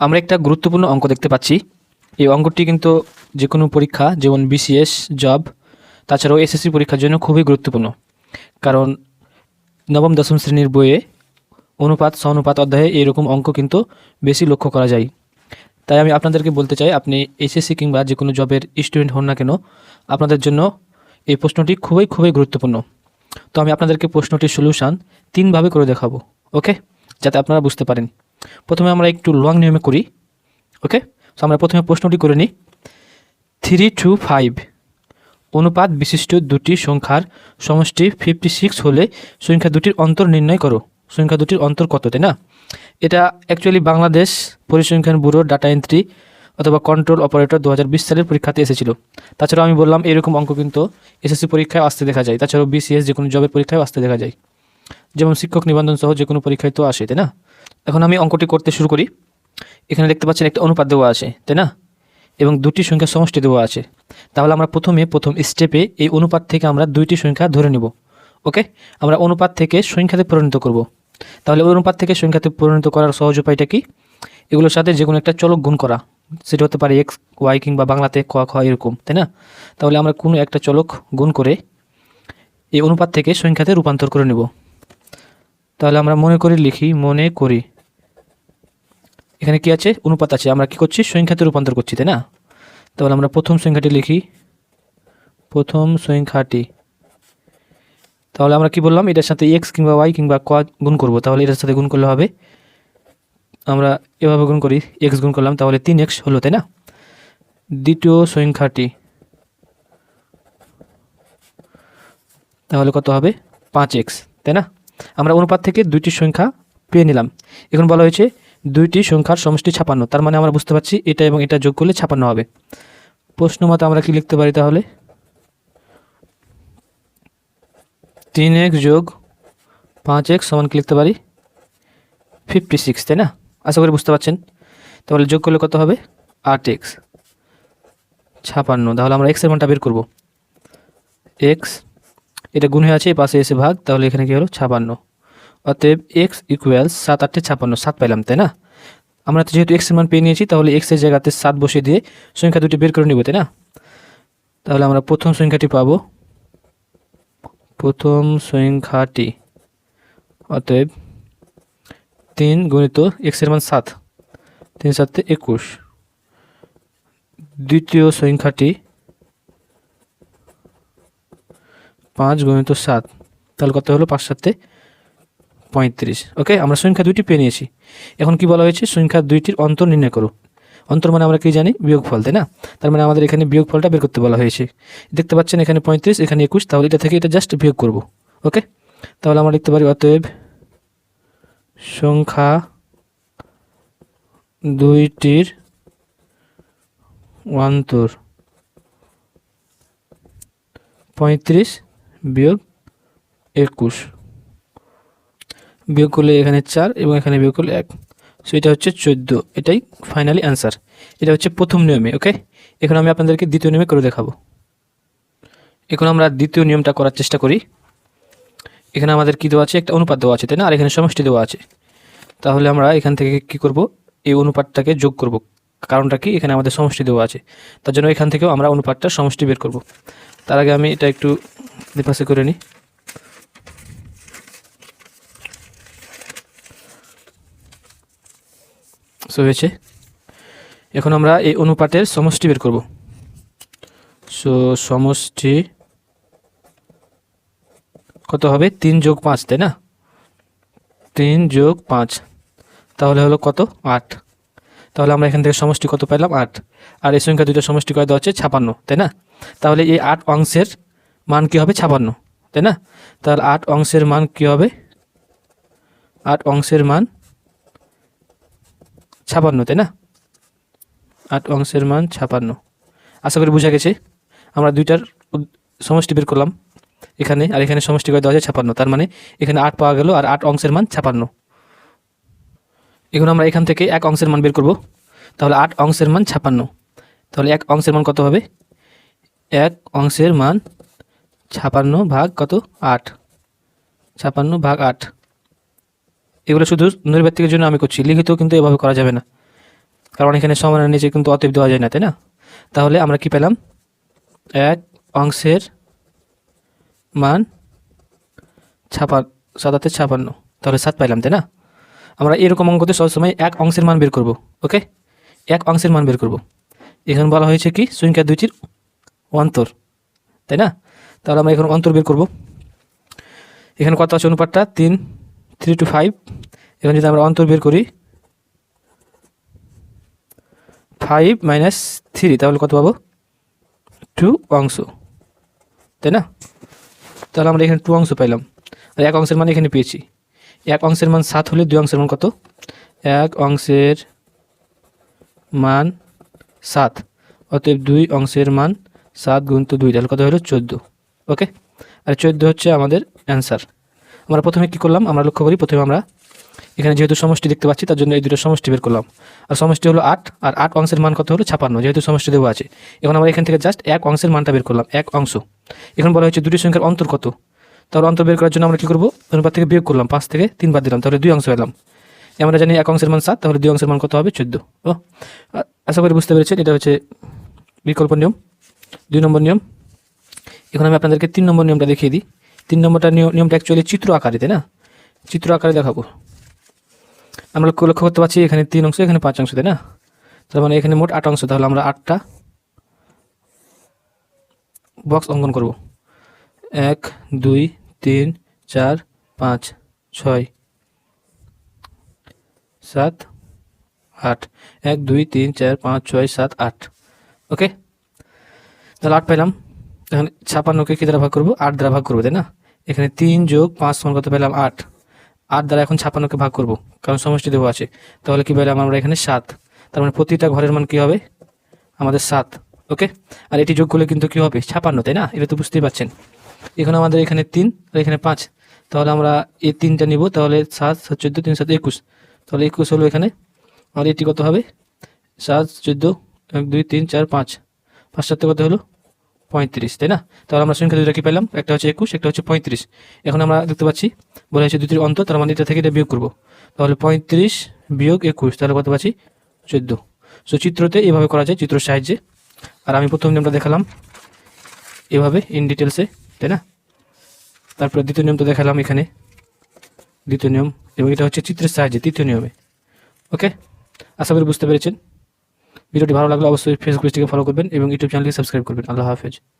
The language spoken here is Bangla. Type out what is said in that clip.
আমরা একটা গুরুত্বপূর্ণ অঙ্ক দেখতে পাচ্ছি। এই অঙ্কটি কিন্তু যে কোনো পরীক্ষা, যেমন বিসিএস জব তাছাড়াও এসএসসি পরীক্ষার জন্য খুবই গুরুত্বপূর্ণ। কারণ নবম, দশম শ্রেণির বইয়ে অনুপাত সনুপাত অধ্যায়ে এইরকম অঙ্ক কিন্তু বেশি লক্ষ্য করা যায়। তাই আমি আপনাদেরকে বলতে চাই, আপনি এসএসসি কিংবা যে কোনো জবের স্টুডেন্ট হন না কেন, আপনাদের জন্য এই প্রশ্নটি খুবই খুবই গুরুত্বপূর্ণ। তো আমি আপনাদেরকে প্রশ্নটির সলিউশন তিনভাবে করে দেখাবো ওকে যাতে আপনারা বুঝতে পারেন। প্রথমে আমরা একটু লং নিয়মে করি, ওকে? তো আমরা প্রথমে প্রশ্নটি করে নিই। থ্রি টু ফাইভ অনুপাত বিশিষ্ট দুটি সংখ্যার সমষ্টি ফিফটি সিক্স হলে সংখ্যা দুটির অন্তর নির্ণয় করো। সংখ্যা দুটির অন্তর কত, তাই না? এটা অ্যাকচুয়ালি বাংলাদেশ পরিসংখ্যান ব্যুরোর ডাটা এন্ট্রি অথবা কন্ট্রোল অপারেটর দু হাজার বিশ সালের পরীক্ষাতে এসেছিল। তাছাড়াও আমি বললাম এরকম অঙ্ক কিন্তু এসএসসি পরীক্ষায় আসতে দেখা যায়। তাছাড়াও বিসিএস যে কোনো জবের পরীক্ষায় আসতে দেখা যায়। যেমন শিক্ষক নিবন্ধন সহ যে কোনো পরীক্ষায় তো আসে, তাই না? এখন আমি অঙ্কটি করতে শুরু করি। এখানে দেখতে পাচ্ছেন একটা অনুপাত দেওয়া আছে, তাই না? এবং দুটি সংখ্যা সমষ্টি দেওয়া আছে। তাহলে আমরা প্রথমে, প্রথম স্টেপে এই অনুপাত থেকে আমরা দুইটি সংখ্যা ধরে নেব। ওকে? আমরা অনুপাত থেকে সংখ্যাতে পরিণত করব। তাহলে অনুপাত থেকে সংখ্যাতে পরিণত করার সহজ উপায়টা কি? এগুলোর সাথে যে কোনো একটা চলক গুণ করা। সেটা হতে পারে এক্স ওয়াই কিংবা বাংলাতে ক, খ এরকম, তাই না? তাহলে আমরা কোনো একটা চলক গুণ করে এই অনুপাত থেকে সংখ্যাতে রূপান্তর করে নেব। তাহলে আমরা মনে করি লিখি, মনে করি। এখানে কি আছে? অনুপাত আছে। আমরা কি করছি? সংখ্যাতে রূপান্তর করছি, তাই না? তাহলে আমরা প্রথম সংখ্যাটি লিখি। প্রথম সংখ্যাটি। তাহলে আমরা কি বললাম? এটার সাথে এক্স কিংবা ওয়াই কিংবা ক গুণ করব। তাহলে এটার সাথে গুণ করলে হবে? আমরা এভাবে গুণ করি এক্স গুণ করলাম, তাহলে তিন এক্স হলো, তাই না? দ্বিতীয় সংখ্যাটি। তাহলে কত হবে? পাঁচ এক্স তাই না? আমরা অনুপাত থেকে দুইটি সংখ্যা পেয়ে নিলাম। এখন বলা হয়েছে দুইটি সংখ্যার সমষ্টি ছাপান্ন। তার মানে আমরা বুঝতে পারছি এটা এবং এটা যোগ করলে ছাপান্ন হবে। প্রশ্ন মতো আমরা কি লিখতে পারি তাহলে? তিন এক্স যোগ পাঁচ এক্স সমান কি লিখতে পারি? ফিফটি সিক্স তাই না? আশা করি বুঝতে পারছেন। তাহলে যোগ করলে কত হবে? আট এক্স ছাপান্ন। তাহলে আমরা এক্সের মানটা বের করব। এক্স এটা গুণ হয়ে আছে পাশে এসে ভাগ, তাহলে এখানে কি হলো? ছাপান্ন। অতএব এক্স ইকুয়ালস সাত আটটে ছাপান্ন সাত পাইলাম, তাই না? আমরা তো যেহেতু এক্সের মান পেয়ে নিয়েছি, তাহলে এক্সের জায়গাতে সাত বসিয়ে দিয়ে সংখ্যা দুটি বের করে নিব, তাই না? তাহলে আমরা প্রথম সংখ্যাটি পাব। প্রথম সংখ্যাটি। অতএব তিন গুণিত এক্সের মান সাত, তিন সাতে একুশ। দ্বিতীয় সংখ্যাটি পাঁচ গুণিত সাত, তাহলে কত হলো? পাঁচ সাতে পঁয়ত্রিশ। ওকে আমরা সংখ্যা দুইটি পেয়ে নিয়েছি। এখন কি বলা হয়েছে? সংখ্যা দুইটির অন্তর নির্ণয় করো। অন্তর মানে আমরা কি জানি? বিয়োগফল, তাই না? তার মানে আমাদের এখানে বিয়োগফলটা বের করতে বলা হয়েছে। দেখতে পাচ্ছেন এখানে পঁয়ত্রিশ, এখানে একুশ, তাহলে এটা থেকে এটা জাস্ট বিয়োগ করব। ওকে তাহলে আমরা লিখতে পারি অতএব সংখ্যা দুইটির অন্তর পঁয়ত্রিশ বিয়োগ একুশ। বিয়োগ করলে এখানে চার এবং এখানে বিয়োগ করলে এক। সো এটা হচ্ছে চোদ্দ। এটাই ফাইনালি অ্যান্সার এটা হচ্ছে প্রথম নিয়মে ওকে এখন আমি আপনাদেরকে দ্বিতীয় নিয়মে করে দেখাবো। এখন আমরা দ্বিতীয় নিয়মটা করার চেষ্টা করি। এখানে আমাদের কী দেওয়া আছে? একটা অনুপাত দেওয়া আছে, তাই না? আর এখানে সমষ্টি দেওয়া আছে। তাহলে আমরা এখান থেকে কি করব? এই অনুপাতটাকে যোগ করব। কারণটা কি? এখানে আমাদের সমষ্টি দেওয়া আছে। তার জন্য এখান থেকেও আমরা অনুপাতটা সমষ্টি বের করব। তার আগে আমি এটা একটু দুপাশে করে নিই। সো হয়েছে। এখন আমরা এই অনুপাতের সমষ্টি বের করব। সো সমষ্টি কত হবে? তিন যোগ পাঁচ, তাই না? তিন যোগ পাঁচ, তাহলে হলো কত? আট। তাহলে আমরা এখান থেকে সমষ্টি কত পেলাম আট। আর এই সংখ্যা দুটো সমষ্টি কত হচ্ছে ছাপান্ন, তাই না? তাহলে এই আট অংশের মান কি হবে? ছাপান্ন, তাই না? তাহলে আট অংশের মান কি হবে? আট অংশের মান ছাপান্ন, তাই না? আট অংশের মান ছাপান্ন। আশা করি বোঝা গেছে। আমরা দুইটার সমষ্টি বের করলাম এখানে, আর এখানে সমষ্টি করে দেওয়া আছে ছাপান্ন। তার মানে এখানে আট পাওয়া গেল আর আট অংশের মান ছাপান্ন। এখন আমরা এখান থেকে এক অংশের মান বের করব। তাহলে আট অংশের মান ছাপান্ন। তাহলে এক অংশের মান কত হবে? এক অংশের মান ছাপান্ন ভাগ কত? আট। ছাপান্ন ভাগ আট। এগুলো শুধু নৈর্ব্যক্তিকের জন্য আমি করছি। লিখিত কিন্তু এভাবে করা যাবে না। কারণ এখানে সমানের নিচে কিন্তু অতএব দেওয়া যায় না, তাই না? তাহলে আমরা কি পেলাম? এক অংশের মান ছাপান সাতাতে ছাপান্ন। তাহলে সাত পাইলাম, তাই না? আমরা এরকম অঙ্কতে সবসময় এক অংশের মান বের করব, ওকে? এক অংশের মান বের করব। এখানে বলা হয়েছে কি? সংখ্যা দুইটির অন্তর, তাই না? তাহলে আমরা এখন অন্তর বের করব। এখানে কত আছে অনুপাতটা? তিন থ্রি টু ফাইভ এখানে যদি আমরা অন্তর বের করি ফাইভ মাইনাস থ্রি তাহলে কত পাবো? টু অংশ। তাই না? তাহলে আমরা এখানে টু অংশ পাইলাম। আর এক অংশের মান এখানে পেয়েছি। এক অংশের মান সাত হলে দুই অংশের মান কত? এক অংশের মান সাত। অতএব দুই অংশের মান সাত গুণিত দুই, তাহলে কত হলো? চোদ্দ। ওকে? আর চোদ্দ হচ্ছে আমাদের অ্যান্সার আমরা প্রথমে কি করলাম? আমরা লক্ষ্য করি, প্রথমে আমরা এখানে যেহেতু সমষ্টি দেখতে পাচ্ছি, তার জন্য এই দুটো সমষ্টি বের করলাম। আর সমষ্টি হলো আট, আর আট অংশের মান কত হলো? ছাপান্ন, যেহেতু সমষ্টি দেওয়া আছে। এখন আমরা এখান থেকে জাস্ট এক অংশের মানটা বের করলাম, এক অংশ। এখন বলা হচ্ছে দুটি সংখ্যার অন্তর কত? তাহলে অন্তর বের করার জন্য আমরা কী করব? অনুপাত থেকে বিয়োগ করলাম, পাঁচ থেকে তিন বাদ দিলাম, তাহলে দুই অংশ পেলাম। আমরা জানি এক অংশের মান সাত, তাহলে দুই অংশের মান কত হবে? চোদ্দ। ও আশা করি বুঝতে পেরেছেন, এটা হচ্ছে বিকল্প নিয়ম, দুই নম্বর নিয়ম। এখন আমি আপনাদেরকে তিন নম্বর নিয়মটা দেখিয়ে দিই। তিন নম্বরটা নিয়ম, নিয়মটা অ্যাকচুয়ালি চিত্র আকারে তাই না? চিত্র আকারে দেখাবো। আমরা লক্ষ্য করতে পারছি এখানে তিন অংশ, এখানে পাঁচ অংশ, তাই না? তার মানে এখানে মোট আট অংশ, তাহলে আমরা আটটা বক্স অঙ্কন করব। এক, দুই, তিন, চার, পাঁচ, ছয়, সাত, আট। এক, দুই, তিন, চার, পাঁচ, ছয়, সাত, আট। ওকে তাহলে আট পেলাম এখন ছাপান্নকে কী দ্বারা ভাগ করব? আট দ্বারা ভাগ করব, তাই না? এখানে তিন যোগ পাঁচ সমান কত পেলাম? আট। আট দ্বারা এখন ছাপান্নকে ভাগ করব, কারণ সমষ্টি দেবো আছে। তাহলে কী পেলাম আমরা এখানে সাত? তার মানে প্রতিটা ঘরের মান কী হবে? আমাদের সাত। ওকে? আর এটি যোগ করলে কিন্তু কী হবে? ছাপান্ন তাই না? এটা তো বুঝতেই পারছেন। এখন আমাদের এখানে তিন আর এখানে পাঁচ। তাহলে আমরা এই তিনটা নিব, তাহলে সাত সাত, চোদ্দ, তিন, সাত, একুশ। তাহলে একুশ হলো এখানে। আর এটি কত হবে? সাত, চোদ্দ, এক, দুই, তিন, চার, পাঁচ। পাঁচ সাথে কত হলো? পঁয়ত্রিশ, তাই না? তাহলে আমরা সংখ্যা দুটো কি পেলাম? একটা হচ্ছে একুশ, একটা হচ্ছে পঁয়ত্রিশ। এখন আমরা দেখতে পাচ্ছি, বলা হয়েছে দুটির অন্ত তার মানে এটা থেকে এটা বিয়োগ করব। তাহলে পঁয়ত্রিশ বিয়োগ একুশ, তাহলে কত পাচ্ছি? চোদ্দ। সো চিত্রতে এভাবে করা যায়, চিত্রের সাহায্যে। আর আমি প্রথম নিয়মটা দেখালাম এভাবে ইন ডিটেলসে তাই না? তারপরে দ্বিতীয় নিয়মটা দেখালাম এখানে। দ্বিতীয় নিয়ম, এবং এটা হচ্ছে চিত্রের সাহায্যে, তৃতীয় নিয়মে। ওকে আশা করি বুঝতে পেরেছেন। ভিডিওটি ভালো লাগলে অবশ্যই ফেসবুক পেজটিকে ফলো করবেন এবং ইউটিউব চ্যানেলকে সাবস্ক্রাইব করবেন। আল্লাহ হাফেজ।